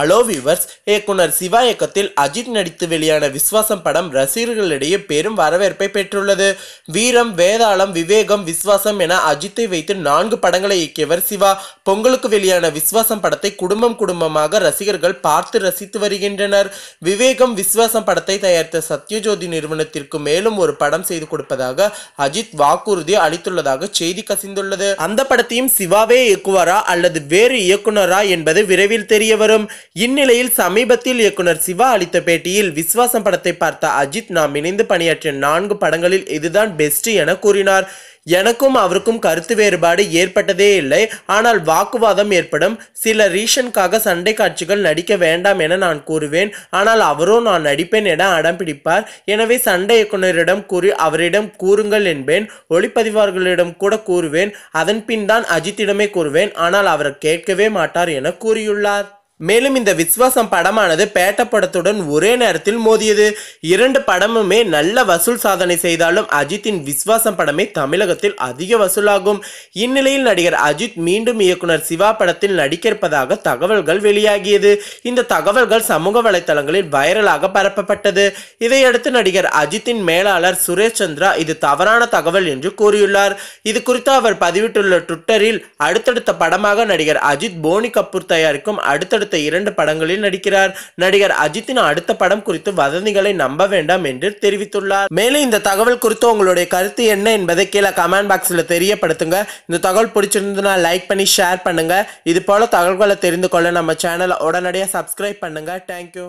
Allow viewers இயக்குனர் சிவா இயக்கத்தில் அஜித் நடித்து வெளியான விஸ்வாசம் படம் ரசிகர்களிடையே பெரும் வரவேற்பை பெற்றுள்ளது. வீரம் வேதாளம் விவேகம் விஸ்வாசம் என அஜித்தை வைத்து நான்கு படங்களை இயக்கியவர் சிவா. பொங்கலுக்கு வெளியான விஸ்வாசம் படத்தை குடும்பம் குடும்பமாக ரசிகர்கள் பார்த்து ரசித்து வருகின்றனர். விவேகம் விஸ்வாசம் படத்தை தயாரித்த சத்யஜோதி நிறுவனத்திற்கு மேலும் ஒரு படம் செய்து கொடுப்பதாக அஜித் வாக்குறுதி அளித்துள்ளதாக செய்தி கசிந்துள்ளது. அந்த படத்தையும் சிவாவே இயக்குவாரா அல்லது வேறு இயக்குனரா என்பது விரைவில் தெரிய வரும் இந்நிலையில் சமீபத்தில் இயக்குனர் சிவா அளித்த பேட்டியில் விஸ்வாசம் படத்தை பார்த்த அஜித் நாம் இணைந்து பணியாற்றிய நான்கு படங்களில் இதுதான் பெஸ்ட் என கூறினார். எனக்கும் அவருக்கும் கருத்து வேறுபாடு ஏற்பட்டதே இல்லை. ஆனால் வாக்குவாதம் ஏற்படும். சில ரீஷனுக்காக சண்டை காட்சிகள் நடிக்க வேண்டாம் என நான் கூறுவேன். ஆனால் அவரோ நான் நடிப்பேன் என அடம் பிடிப்பார். எனவே சண்டை இயக்குனரிடம் கூறி அவரிடம் கூறுங்கள் என்பேன். ஒளிப்பதிவாளர்களிடம் கூட கூறுவேன். அதன் பின் தான் அஜித்திடமே கூறுவேன். ஆனால் அவர் கேட்கவே மாட்டார் என கூறியுள்ளார். மேலும் இந்த விஸ்வாசம் படமானது பேட்ட படத்துடன் ஒரே நேரத்தில் மோதியது. இரண்டு படமுமே நல்ல வசூல் சாதனை செய்தாலும் அஜித்தின் விஸ்வாசம் படமே தமிழகத்தில் அதிக வசூலாகும். இந்நிலையில் நடிகர் அஜித் மீண்டும் இயக்குனர் சிவா படத்தில் நடிக்க இருப்பதாக தகவல்கள் வெளியாகியது. இந்த தகவல்கள் சமூக வலைதளங்களில் வைரலாக பரப்பப்பட்டது. இதையடுத்து நடிகர் அஜித்தின் மேலாளர் சுரேஷ் சந்திரா இது தவறான தகவல் என்று கூறியுள்ளார். இது குறித்து அவர் பதிவிட்டுள்ள ட்விட்டரில் அடுத்தடுத்த படமாக நடிகர் அஜித் போனி கபூர் தயாரிக்கும் அடுத்தடுத்த இரண்டு படங்களில் நடிக்கிறார். நடிகர் அஜித்தின் அடுத்த படம் குறித்து வதந்திகளை நம்ப வேண்டாம் என்று தெரிவித்துள்ளார். மேலும் இந்த தகவல் குறித்து உங்களுடைய கருத்து என்ன என்பதை கீழே கமெண்ட் பாக்ஸில் தெரியப்படுத்துங்க. இந்த தகவல் பிடிச்சிருந்ததுன்னா லைக் பண்ணி ஷேர் பண்ணுங்க. இது போல தகவல்களை தெரிந்து கொள்ள நம்ம சேனலை உடனடியாக சப்ஸ்கிரைப் பண்ணுங்க. தேங்க்யூ